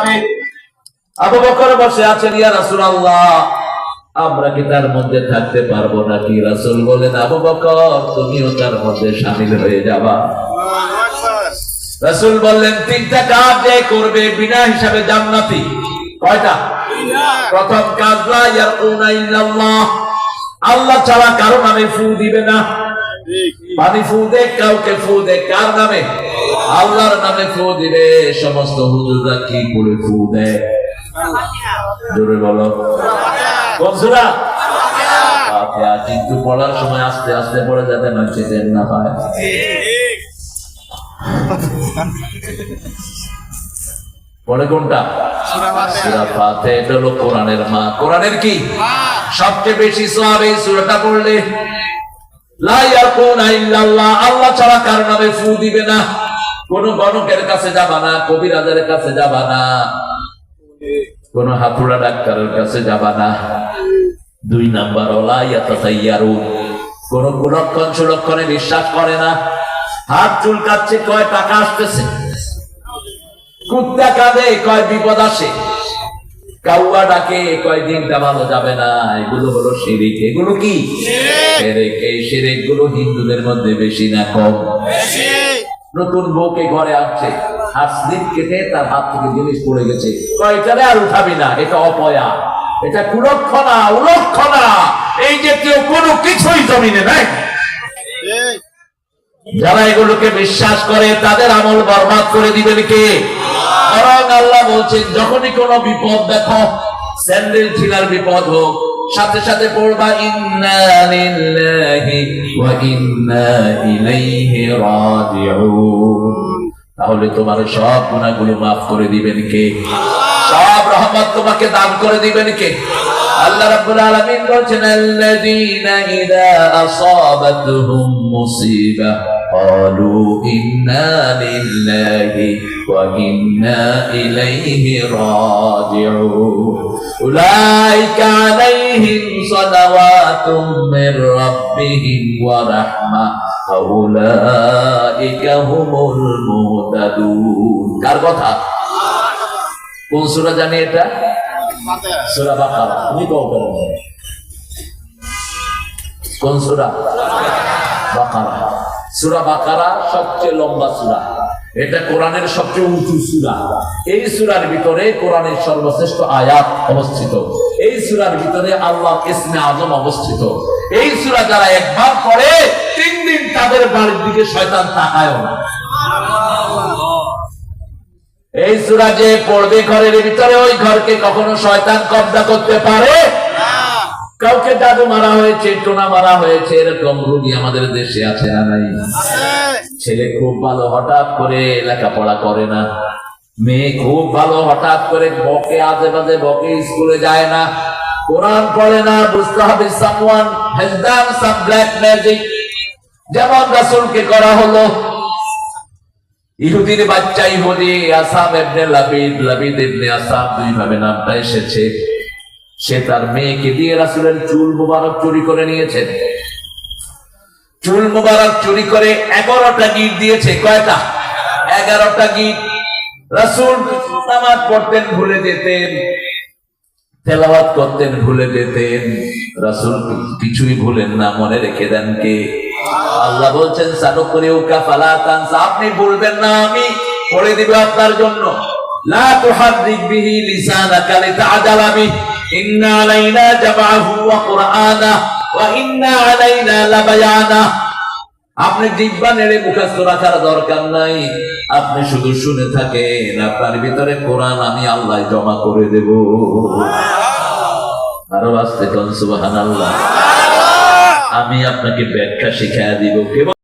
খাবে আবু বকর বসে আছেন ইয়া রাসূলুল্লাহ আমরা কি তার মধ্যে থাকতে পারব নাকি? রাসূল বলেন আবু বকর তুমিও তার মধ্যে শামিল হয়ে যাবা। রাসূল বললেন তিনটা কাজ যে করবে বিনা হিসাবে জান্নাতি। কয়টা? প্রথম কাজ লা ইয়ারকুনা ইল্লাল্লাহ। আল্লাহ ছাড়া কারও নামে ফু দিবে না। পানি ফু দে কাউকে ফু দে কার নামে? আল্লাহর নামে ফু দিবে, সমস্ত হুজুররা কি করে ফু দেয়? বলো। কিন্তু পড়ার সময় আস্তে আস্তে পড়ে দেন না পড়ে কোনটা? সূরা ফাতিহা, এটা হলো কোরআনের মা। কোরআনের কি? সবচেয়ে বেশি সওয়াব এই সূরাটা পড়লে, লা ইয়াকুনা ইল্লাল্লাহ, আল্লাহ ছাড়া কারও নামে ফু দিবে না। কোন গণকের কাছে যাবা না কবিরাজের কাছে যাবা না। কোন হাতুড়া ডাক্তারের কাছে যাবা না। দুই নাম্বার ওলা কোন কুলক্ষণ সুলক্ষণে বিশ্বাস করে না। হাত চুলকাচ্ছে কয় টাকা আসতেছে। কুত্তা কাঁদে কয় বিপদ আসে। কাউয়া ডাকে কয় দিনটা ভালো যাবে না। এগুলো হলো শিরিক। এগুলো কি? এই শিরিক। গুলো হিন্দুদের মধ্যে বেশি না কম। নতুন বউকে ঘরে আসছে আর স্লিপ কেটে তার হাত থেকে জিনিস পড়ে গেছে। কয়টারে আর উঠাবি না এটা অপয়া। এটা কুলক্ষণা উলক্ষণা। এই জাতীয় কোনো কিছুই জমিনে নাই। যারা এগুলোকে বিশ্বাস করে তাদের আমল বরবাদ করে দিবেন কে? বরং আল্লাহ বলছেন যখনই কোনো বিপদ দেখো স্যান্ডেল ছিলার বিপদ হোক সাথে সাথে পড়বা, ইন্না তাহলে তোমার সব গুণাগুলো মাফ করে দিবেন কে? সব রহমত তোমাকে দান করে দিবেন কে? আল্লাহ রাব্বুল আলামিন বলছেন, আল্লাযীনা ইযা আসাবাতহুম মুসিবা, ক্বালু ইন্না লিল্লাহি ওয়া ইন্না ইলাইহি রাজিউন। উলাইকা আলাইহিম সালাওয়াতুম মির রাব্বিহিম ওয়া রাহমা উলাইকা হুমুল মুহতাদুন। কার কথা? কোন সূরা এটা? সূরা বাকারা তুমি কও কেন কোন সূরা বাকারা সূরা সবচেয়ে লম্বা সূরা এটা কোরআনের সবচেয়ে উঁচু সূরা এই সূরার ভিতরে কোরআনের সর্বশ্রেষ্ঠ আয়াত অবস্থিত। এই সূরার ভিতরে আল্লাহ ইসমে আজম অবস্থিত। এই সূরা যারা একবার পড়ে তিন দিন তাদের বাড়ির দিকে শয়তান তাকায়ও না। এই সূরা যে পড়বে ঘরের ভিতরে ওই ঘরকে কখনো শয়তান কব্জা করতে পারে? কাউকে জাদু মারা হয়েছে টোনা মারা হয়েছে এরকম রোগী আমাদের দেশে আছে না নাই? ছেলে খুব ভালো হঠাৎ করে লেখাপড়া করে না। মেয়ে খুব ভালো হঠাৎ করে বকে আজে বাজে বকে স্কুলে যায় না। কোরআন পড়ে না বুঝতে হবে someone has done some black magic যেমন রাসূলকে করা হলো ইহুদির বাচ্চাই ইহুদি আসাম এবনে লাবিদ লাবিদ এবনে আসাম দুই ভাবে নামটা এসেছে। সে তার মেয়েকে দিয়ে রাসুলের চুল মুবারক চুরি করে নিয়েছেন চুল মুবারক চুরি করে এগারোটা গিট দিয়েছে, কয়টা? এগারোটা গিট রাসুল নামাজ পড়তেন, ভুলে যেতেন। তেলাওয়াত করতেন, ভুলে যেতেন। রাসুল কিছুই ভুলেন না, মনে রেখে দেন কে? আল্লাহ বলছেন উকা ফালা তানসা আপনি ভুলবেন না আমি পড়ে দিব আপনার জন্য। লা তুহাররিক বিহি লিসানাকা লিতাআজালা বিহি ইন্না আলাইনা জামাহু ওয়া কুরআনা ওয়া ইন্না আলাইনা লাবায়ানা আপনি জিব্বা নেড়ে মুখস্থ রাখার দরকার নাই। আপনি শুধু শুনে থাকেন আপনার ভিতরে কোরআন আমি আল্লাহ জমা করে দেব। আরও আসতে কন সুবহানাল্লাহ। আমি আপনাকে ব্যাখ্যা শিখাইয়া দিব। কেবল